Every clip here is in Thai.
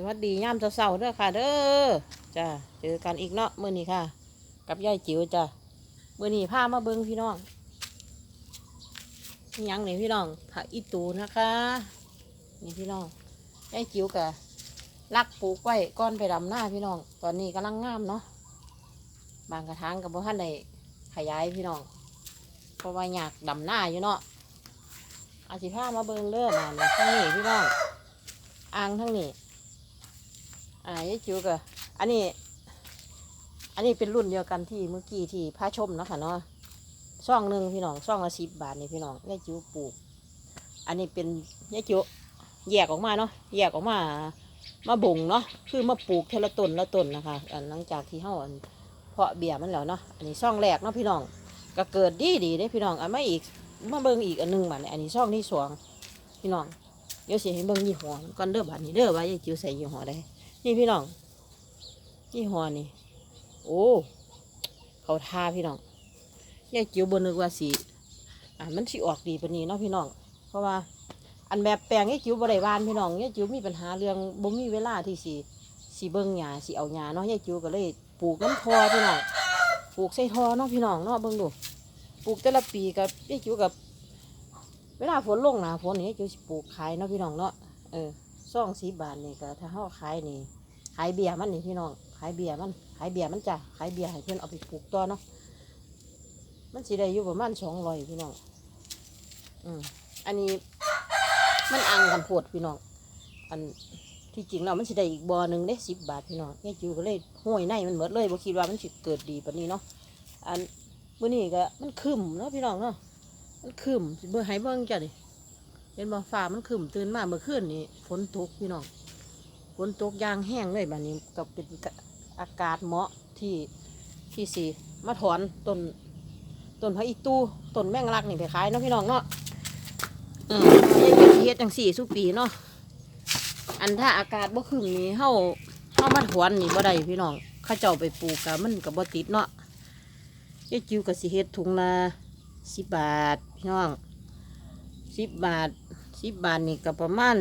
สวัสดีย่ามเสาๆเด้อค่ะ เด้อจ้าเจอกันอีกเนาะมื้อนี้ค่ะ กับยายจิ๋วจ้ามื้อนี้พามาเบิ่งพี่น้องยังนี่พี่น้องผักอีตูนะคะนี่พี่น้องยายจิ๋วกะลักปลูกไว้ก้อนไปดำหน้าพี่น้อง ตอนนี้กำลังงามเนาะบางกระถางกับบ่ทันได้ขยายพี่น้องเพราะว่าอยากดำหน้าอยู่เนาะอาสิพามาเบิงเด้อมาทั้งนี้พี่น้องอ่างทั้งนี้ อ่ายายจิ๋วกะอันนี้ อันนี้เป็นรุ่นเดียวกันที่เมื่อกี้ที่พาชมเนาะค่ะเนาะซ่องหนึ่งพี่น้องซ่องละสิบบาทนี่พี่น้องยายจิ๋วปลูก อันนี้เป็นยายจิ๋วแยกออกมาเนาะแยกออกมามาบ่งเนาะคือมาปลูกเทละต้นละต้นนะคะอันหลังจากที่เฮาอันเพาะเบี้ยมันแล้วเนาะอันนี้ซ่องแรกเนาะพี่น้องก็เกิดดีดีเด้พี่น้องอันมาอีกมาเบิ่งอีกอันหนึงบัดนี้อันนี้ซ่องที่สองพี่น้องเดี๋ยวสิให้เบิ่งยี่ห้อนก่อนเด้อบัดนี้เด้อว่ายายจิ๋วใส่ยี่ห้อใด นี่พี่น้องยี่ห้อนี่โอ้เขาทาพี่น้องยายจิ๋วบนนึกว่าสีอ่ามันสิออกดีปนนี้เนาะพี่น้อง เพราะว่า อันแบบแปลงยายจิ๋วบ่ได้หวานพี่น้องยายจิ๋วมีปัญหาเรื่องบ่มีเวลาที่สิสิเบิ่งหญ้าสิเอาหญ้าเนาะยายจิ๋วก็เลยปลูกน้ำทอพี่น้องปลูกใส่ทอเนาะพี่น้องเนาะเบิ่งดูปลูกแต่ละปีกับยายจิ๋วกับเวลาฝนลงหนาฝนนี่ยายจิ๋วปลูกขายเนาะพี่น้องเนาะเออซ่องสีบาทนี่ก็ถ้าเฮาขายนี่ ขายเบียร์มันนี่พี่น้องขายเบียร์มันขายเบียร์มันจ้ะขายเบียร์ให้เพื่อนเอาไปปลูกต่อเนาะมันสิได้อยู่ประมาณสองร้อยพี่น้องอืมอันนี้มันอังกันโพดพี่น้องอันที่จริงเรามันสิได้อีกบ่อหนึ่งได้สิบบาทพี่น้องแค่จิวก็เลยห้วยในมันหมดเลยบ่คิดว่ามันสิเกิดดีปานนี้เนาะอันเมื้อนี้ก็มันคืมเนาะพี่น้องเนาะมันคืมเบิ่งให้เบิ่งจ้ะดิเห็นบ่ฟ้ามันขึ้นตื่นมาเมื่อคืนนี้ฝนตกพี่น้อง ฝนตกยางแห้งเลยแบัดนี้ก็เป็นอากาศเหมาะที่ที่สีมาถอนต้นต้นพระอีตูต้นแมงลักนี่ไปขายเนาะพี่น้องเนาะอืมนี่เป็นเฮ็ดจังสี่สุปีเนาะอันถ้าอากาศบ่ขึ้นนี่เฮาเฮามาถอนนี่บ่ได้พี่น้องเข้าเจ้าไปปลูกกะมันก็บ่ติดเนาะยายจิวก็สิเฮ็ดถุงละสิบบาทพี่น้องสิบบาทสิบบาทนี่ก็ประมาณ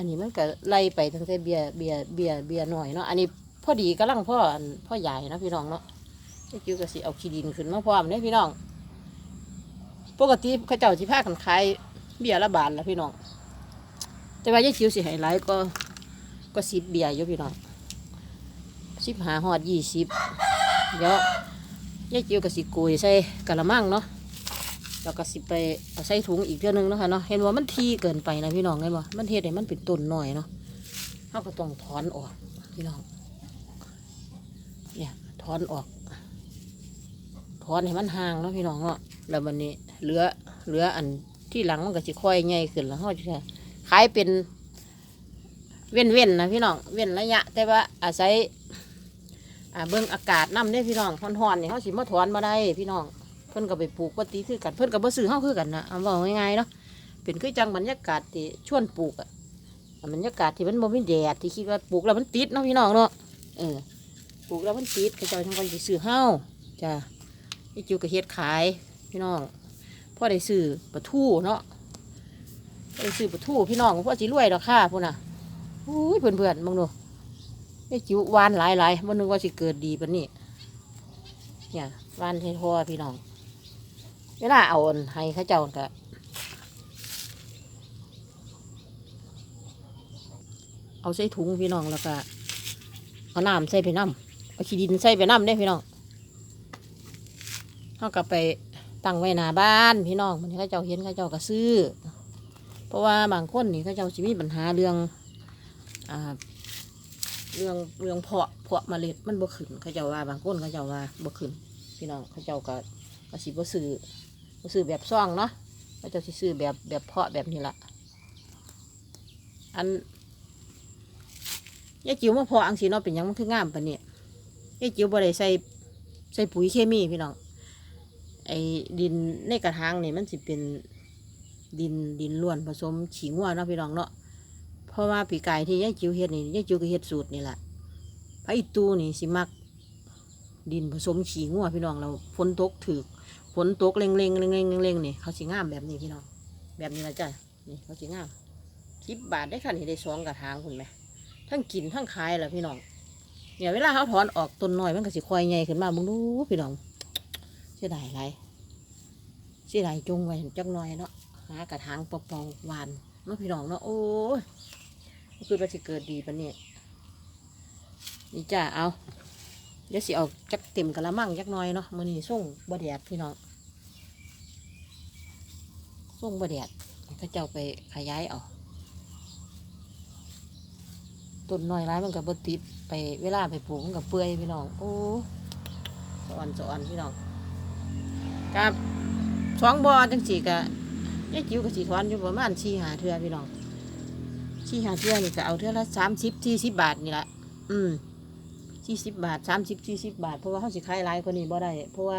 อันนี้มันก็ไล่ไปตั้งแต่เบียเบียเบียเบียหน่อยเนาะอันนี้พอดีกำลังพ่อพ่อใหญ่นะพี่น้องเนาะไอ้คิวก็สิเอาขี้ดินขึ้นมาพร้อมเนี่ยพี่น้อง ปกติเขาเจ้าสิพากันขายเบียละบาทละพี่น้อง แต่ว่ายายคิวสิให้หลายก็ก็สิบเบียอยู่พี่น้องสิบหาหอดยี่สิบเดี๋ยวยายคิวก็สิโกยใส่กะละมังเนาะ แล้วก็สิไปเอาใส่ถุงอีกเท่านึงนะคะเนาะเห็นว่ามันทีเกินไปนะพี่น้องเห็นว่ามันเฮ็ดให้มันเป็นต้นหน่อยเนาะเราก็ต้องถอนออกพี่น้องเนี่ยถอนออกถอนให้มันห่างเนาะพี่น้องเนาะแล้ววันนี้เหลือเหลืออันที่หลังมันก็สิค่อยใหญ่ขึ้นแล้วเขาจะขายเป็นเว้นเว้นนะพี่น้องเว้นระยะ แต่ว่าอาศัยอ่เบิ่งอากาศน้ำเนี่ยพี่น้องทอนๆนี่ยเขาสิมาถอนมาได้พี่น้อง เพิ่นก็ไปปลูกปฏิคือกัน เพิ่นก็บ่ซื้อเฮาคือกันนะเอาบอกง่ายๆเนาะเป็นคือจังบรรยากาศที่ชวนปลูกอะบรรยากาศที่มันบ่มีแดดที่คิดว่าปลูกแล้วมันติดเนาะพี่น้องเนาะเออปลูกแล้วมันติดเขาเจ้าทั้งคนสิซื้อเฮาจ้ะพี่จิวก็เฮ็ดขายพี่น้องพ่อได้ซื้อปลาทูเนาะได้ซื้อปลาทูพี่น้องพ่อสิรวยดอกค่ะพุ่นน่ะอุ้ยเพื่อนๆมึงดูไอ้จิ๋วหวานหลายๆบ่นึกว่าสิเกิดดีปานนี้เนี่ยหวานให้พอพี่น้อง เวลาเอาอนให้เข้าเจ้าก็เอาใส่ถุงพี่น้องแล้วก็เอาน้ำใส่ไปน้ำเอาขี้ดินใส่ไปน้ำได้พี่น้องเขาก็ไปตั้งไว้หน้าบ้านพี่น้องมันเข้าเจ้าเห็นเข้าเจ้าก็ซื้อ เพราะว่าบางคนนี่เข้าเจ้าสิมีปัญหาเรื่องอ่าเรื่องเรื่องเพาะเพาะเมล็ดมันบ่ขึ้นเข้าเจ้าว่าบางคนเข้าเจ้าว่าบ่ขึ้นพี่น้องเข้าเจ้าก็ก็สิบ่ซื้อ ซื้อแบบซ่องเนาะก็จะสิซื้อแบบแบบเพาะแบบนี้ละอันยายจิ๋วมาเพาะอังสีเนาะเป็นยังมันคืองามปะเนี่ยยายจิ๋วบ่ได้ใส่ใส่ปุ๋ยเคมีพี่น้องไอ้ดินในกระถางนี่มันสิเป็นดินดินล้วนผสมขี้งัวเนาะพี่น้องเนาะเพราะว่าปีกายที่ยายจิ๋วเฮ็ดนี่ยายจิ๋วก็เฮ็ดสูตรนี่แหละพระอีตูนี่สิมัก ดินผสมขี้งัวพี่น้องเราฝนตกถือฝนตกเร่งเร่งเร่งเร่งเร่งนี่เขาสิงามแบบนี้พี่น้อง แบบนี้ละจ้ะนี่เขาสิงามสิบบาทได้ค่ะนี่ได้สองกระถางคุณไหมทั้งกินทั้งขายแหละพี่น้องเนี่ยเวลาเขาถอนออกต้นน้อยมันก็สิคอยใหญ่ขึ้นมามึงดูพี่น้องเสียดายไรเสียดายจงไว้จักหน่อยเนาะหากระถางปล่าๆหวานเนาะพี่น้องเนาะโอ้ยคือว่าสิเกิดดีปะเนี่ยนี่จ้าเอา เดี๋ยวสิเอาจักเต็มกะละมังจักน้อยเนาะมื้อนี้ส่งบ่แดดพี่น้องส่งบ่แดดเขาเจ้าไปขยายเอาต้นน้อยร้ายมันก็บ่ติดไปเวลาไปปลูกมันก็เปื่อยพี่น้องโอ้สอนสอนพี่น้องกับสองบอจังสี่กะยายจิ๋วก็สิถอนอยู่ประมาณสี่หาเทื่อพี่น้องสี่หาเทื่อนี่ก็เอาเทื่อละสามสิบสี่สิบบาทนี่แหละอืม สี่สิบบาทสามสิบสี่สิบบาท เพราะว่าเขาสิขายหลายกว่านี้บ่ได้ เพราะว่า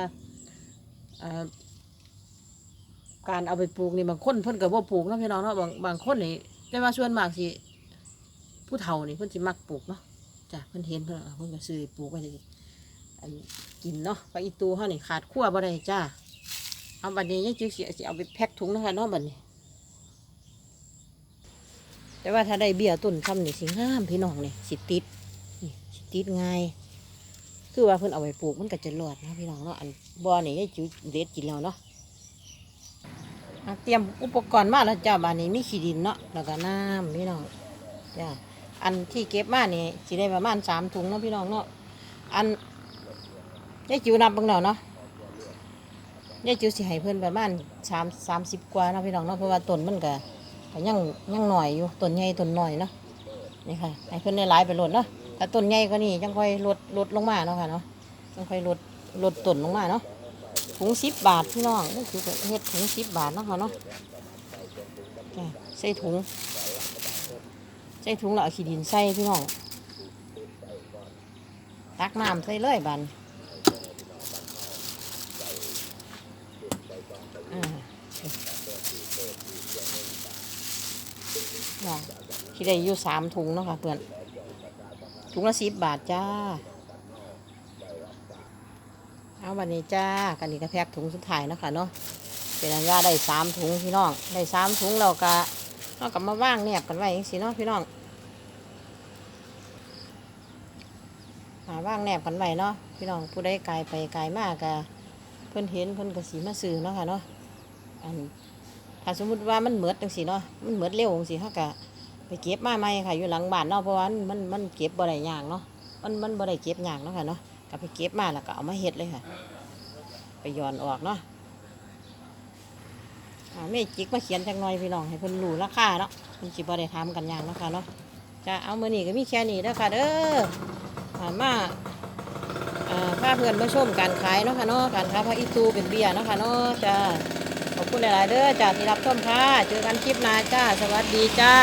การเอาไปปลูกนี่บางคนเพิ่นก็บ่าปลูกนะพี่น้องเนาะบางบางคนนี่แต่ว่าส่วนมากสิผู้เฒ่านี่เพิ่นสิมักปลูกเนาะจ้ะเพิ่นเห็นเพิ่นเพิ่นก็ซื้อปลูกไว้เลยอันกินเนาะไปอีตูเฮานี่ขาดขั้วบ่ได้จ้าเอาบัดนี้ยังจิสิสิเอาไปแพ็คถุงนะคะเนาะบัดนี้ แต่ว่าถ้าได้เบี้ยต้นคำนี่สิงามพี่น้องนี่สิติด ติดง่าย คือว่าเพิ่นเอาไปปลูกมันก็จะรอดนะพี่น้องเนาะอันบ่อนี่ให้จิ๋วเด็ดกินแล้วเนาะเตรียมอุปกรณ์มาแล้วจ้าบ้านนี้มีขี้ดินเนาะแล้วก็น้ำพี่น้องจ้าอันที่เก็บมานี่สิได้ประมาณสามถุงเนาะพี่น้องเนาะอันยายจิ๋วนับเบิ่งแล้วเนาะยายจิ๋วสิให้เพิ่อนประมาณสามสามสิบกว่าเนาะพี่น้องเนาะเพราะว่าต้นมันก็ยังยังหน่อยอยู่ต้นใหญ่ต้นหน้อยเนาะนี่ค่ะให้เพิ่อนได้หลายไปหลดเนาะ ถ้าต้นใหญ่กว่านี้จังค่อยลดลดลงมาเนาะค่ะเนาะจังค่อยลดลดต้นลงมาเนาะถุงสิบบาทพี่น้องนี่คือเฮ็ดถุงสิบบาทเนาะค่ะเนาะใส่ถุงใส่ถุงแล้วเอาขี้ดินใส่พี่น้องตักน้ำใส่เลยบันอ่าจ้ะที่ได้อยู่สามถุงเนาะค่ะเพื่อน ถุงละสิบบาทจ้า เอาวันนี้จ้ากันนี้ก็แพ็กถุงสุดท้ายนะค่ะเนาะเป็นอันว่าได้สามถุงพี่น้อง ได้สามถุงเราก็เรากลับมาว่างเนี่ยกันไว้ยังสิเนาะพี่น้องหาว่างแนบกันไว้เนาะพี่น้องผู้ใดไกลไปไกลมากกะเพิ่นเห็นเพิ่นก็สีมาซื้อเนาะค่ะเนาะอันถ้าสมมุติว่ามันเหมือดจังสิเนาะมันเหมือดเร็วจังสิเขากะ ไปเก็บมาใหม่ค่ะ อยู่หลังบ้านเนาะเพราะว่ามันมันเก็บบ่ได้ยากเนาะมันมันบ่ได้เก็บยากเนาะค่ะเนาะก็ไปเก็บมาแล้วก็เอามาเฮ็ดเลยค่ะ ไปย่อนออกเนาะแม่จิกมาเขียนจังหน่อยพี่น้องให้เพิ่นรู้ราคาเนาะเพิ่นสิบ่ได้ทำกันยากเนาะค่ะเนาะจะเอามื้อนี้ก็มีแค่นี้เด้อค่ะเด้ออ่ามาอ่าพาเพื่อนมาชมการขายเนาะค่ะเนาะการขายพระอิตูเป็นเบียร์เนาะค่ะเนาะจ้าขอบคุณหลาย ๆเด้อจ้าที่รับชมค่ะเจอกันคลิปหน้าจ้า สวัสดีจ้า